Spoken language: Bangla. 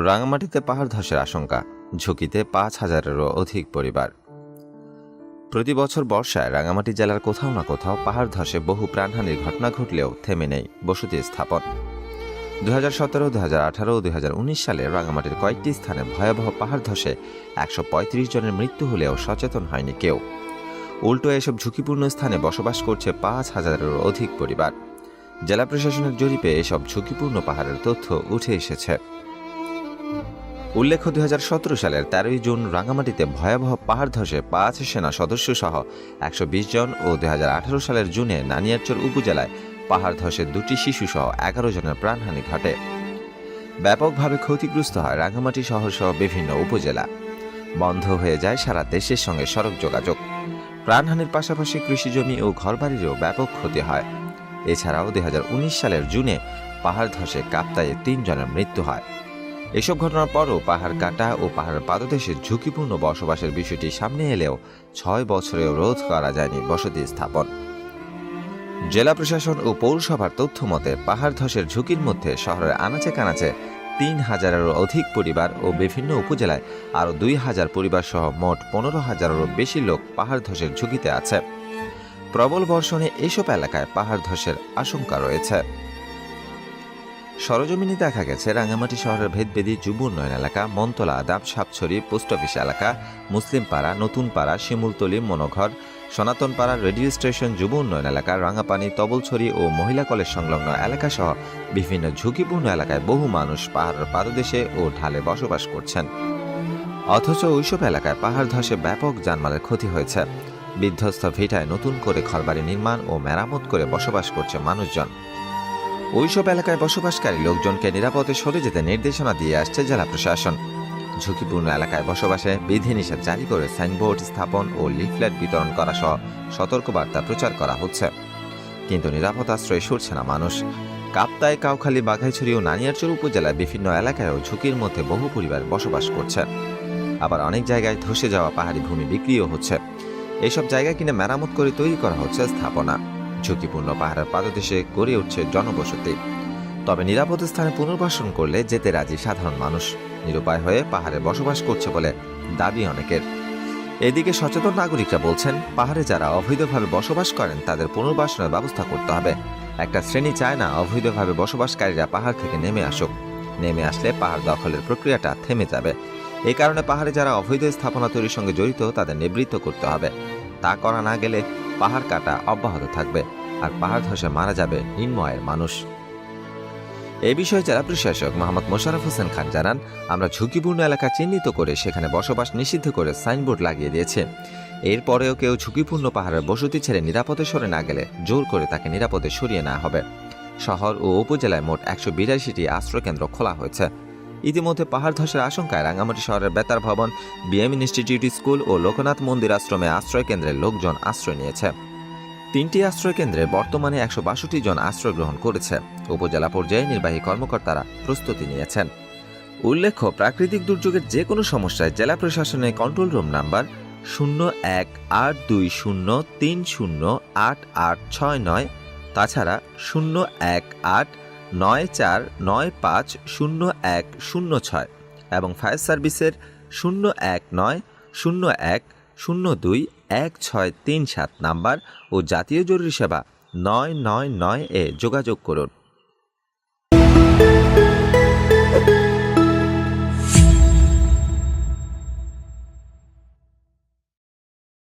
রাঙামাটিতে পাহাড় ধসের আশঙ্কা, ঝুঁকিতে পাঁচ হাজারেরও অধিক পরিবার। প্রতি বছর বর্ষায় রাঙামাটি জেলার কোথাও না কোথাও পাহাড় ধসে বহু প্রাণহানির ঘটনা ঘটলেও থেমে নেই বসতি স্থাপন। দু হাজার সতেরো দু হাজার আঠারো দু হাজার উনিশ সালে রাঙামাটির কয়েকটি স্থানে ভয়াবহ পাহাড় ধসে একশো পঁয়ত্রিশ জনের মৃত্যু হলেও সচেতন হয়নি কেউ। উল্টো এসব ঝুঁকিপূর্ণ স্থানে বসবাস করছে পাঁচ হাজারেরও অধিক পরিবার। জেলা প্রশাসনের জরিপে এসব ঝুঁকিপূর্ণ পাহাড়ের তথ্য উঠে এসেছে। উল্লেখ্য দুই হাজার সতেরো সালের তেরোই জুন রাঙামাটিতে ভয়াবহ পাহাড় ধসে পাঁচ সেনা সদস্য সহ একশো বিশ জন ও দু হাজার আঠারো সালের জুনে নানিয়ারচর উপজেলায় পাহাড় ধসে দুটি শিশু সহ এগারো জনের প্রাণহানি ঘটে। ব্যাপকভাবে ক্ষতিগ্রস্ত হয় রাঙামাটি শহর সহ বিভিন্ন উপজেলা। বন্ধ হয়ে যায় সারা দেশের সঙ্গে সড়ক যোগাযোগ। প্রাণহানির পাশাপাশি কৃষিজমি ও ঘরবাড়িরও ব্যাপক ক্ষতি হয়। এছাড়াও দুই হাজার উনিশ সালের জুনে পাহাড় ধসে কাপ্তায়ে তিনজনের মৃত্যু হয়। এসব ঘটনার পরও পাহাড় কাটা ও পাহাড়ের পাদদেশে ঝুঁকিপূর্ণ বসবাসের বিষয়টি সামনে এলেও ছয় বছরেও রোধ করা যায়নি বসতি স্থাপন। জেলা প্রশাসন ও পৌরসভার তথ্য মতে পাহাড় ধসের ঝুঁকির মধ্যে শহরের আনাচে কানাচে তিন হাজারেরও অধিক পরিবার ও বিভিন্ন উপজেলায় আরও দুই হাজার পরিবার সহ মোট পনেরো হাজারেরও বেশি লোক পাহাড় ধসের ঝুঁকিতে আছে। প্রবল বর্ষণে এসব এলাকায় পাহাড় ধসের আশঙ্কা রয়েছে। সরজমিনে দেখা গেছে রাঙ্গামাটি শহরের ভেদবেদি যুব উন্নয়ন এলাকা, মন্তলা, আদাব, সাপছড়ি, পোস্ট অফিস এলাকা, মুসলিম পাড়া, নতুন পাড়া, শিমুলতলি, মনোঘর, সনাতন পাড়া, রেডিও স্টেশন, যুব উন্নয়ন এলাকা, রাঙাপানি, তবলছড়ি ও মহিলা কলেজ সংলগ্ন এলাকা সহ বিভিন্ন ঝুঁকিপূর্ণ এলাকায় বহু মানুষ পাহাড়ের পাদদেশে ও ঢালে বসবাস করছেন। অথচ ওইসব এলাকায় পাহাড় ধসে ব্যাপক জানমালের ক্ষতি হয়েছে। বিধ্বস্ত ভিটায় নতুন করে ঘরবাড়ি নির্মাণ ও মেরামত করে বসবাস করছে মানুষজন। ওইসব এলাকায় বসবাসকারী লোকজনকে নিরাপদে সরে যেতে নির্দেশনা দিয়ে আসছে জেলা প্রশাসন। ঝুঁকিপূর্ণ এলাকায় বসবাসে বিধিনিষেধ জারি করে সাইনবোর্ড স্থাপন ও লিফলেট বিতরণ করা সহ সতর্কবার্তা প্রচার করা হচ্ছে। কিন্তু নিরাপদ আশ্রয়ে সরছে না মানুষ। কাপ্তায় কাউখালী, বাঘাইছড়ি ও নানিয়ারচর উপজেলায় বিভিন্ন এলাকায়ও ঝুঁকির মধ্যে বহু পরিবার বসবাস করছে। আবার অনেক জায়গায় ধসে যাওয়া পাহাড়ি ভূমি বিক্রিও হচ্ছে। এসব জায়গা কিনে মেরামত করে তৈরি করা হচ্ছে স্থাপনা। ঝুঁকিপূর্ণ পাহাড়ের পাদদেশে গড়ে উঠছে জনবসতি। তবে নিরাপদ স্থানে পুনর্বাসন করলে যেতে রাজি সাধারণ মানুষ। নিরুপায় হয়ে পাহাড়ে বসবাস করছে বলে দাবি অনেকের। এদিকে সচেতন নাগরিকরা বলছেন, পাহাড়ে যারা অবৈধভাবে বসবাস করেন, তাদের পুনর্বাসনের ব্যবস্থা করতে হবে। একটা শ্রেণি চায় না অবৈধভাবে বসবাসকারীরা পাহাড় থেকে নেমে আসুক। নেমে আসলে পাহাড় দখলের প্রক্রিয়াটা থেমে যাবে। এই কারণে পাহাড়ে যারা অবৈধ স্থাপনা তৈরির সঙ্গে জড়িত, তাদের নিবৃত্ত করতে হবে। তা করা না গেলে পাহাড় কাটা অব্যাহত থাকবে আর পাহাড় ধসে মারা যাবে নিম্নয়ের মানুষ। এ বিষয়ে জেলা প্রশাসক মোহাম্মদ মোশারফ হোসেন খান জানান, আমরা ঝুঁকিপূর্ণ এলাকা চিহ্নিত করে সেখানে বসবাস নিষিদ্ধ করে সাইনবোর্ড লাগিয়ে দিয়েছে। এরপরেও কেউ ঝুঁকিপূর্ণ পাহাড়ের বসতি ছেড়ে নিরাপদে সরে না গেলে জোর করে তাকে নিরাপদে সরিয়ে নেওয়া হবে। শহর ও উপজেলায় মোট একশো বিরাশিটি আশ্রয়কেন্দ্র খোলা হয়েছে। ইতিমধ্যে পাহাড় ধসের আশঙ্কায় রাঙ্গামাটি শহরের বেতার ভবন, বিএম ইনস্টিটিউট স্কুল ও লোকনাথ মন্দির আশ্রমে আশ্রয় কেন্দ্রে লোকজন আশ্রয় নিয়েছে। তিনটি আশ্রয় কেন্দ্রে বর্তমানে একশো বাষট্টি জন আশ্রয় গ্রহণ করেছে। উপজেলা পর্যায়ে নির্বাহী কর্মকর্তারা প্রস্তুতি নিয়েছেন। উল্লেখ্য, প্রাকৃতিক দুর্যোগের যে কোনো সমস্যায় জেলা প্রশাসনের কন্ট্রোল রুম নাম্বার শূন্য এক আট দুই শূন্য তিন শূন্য আট আট ছয় নয়, তাছাড়া শূন্য এক আট নয় চার নয় পাঁচ শূন্য এক শূন্য ছয় এবং ফায়ার সার্ভিসের শূন্য এক নয় শূন্য এক শূন্য দুই এক ছয় তিন সাত নাম্বার ও জাতীয় জরুরি সেবা নয় নয় নয় এ যোগাযোগ করুন।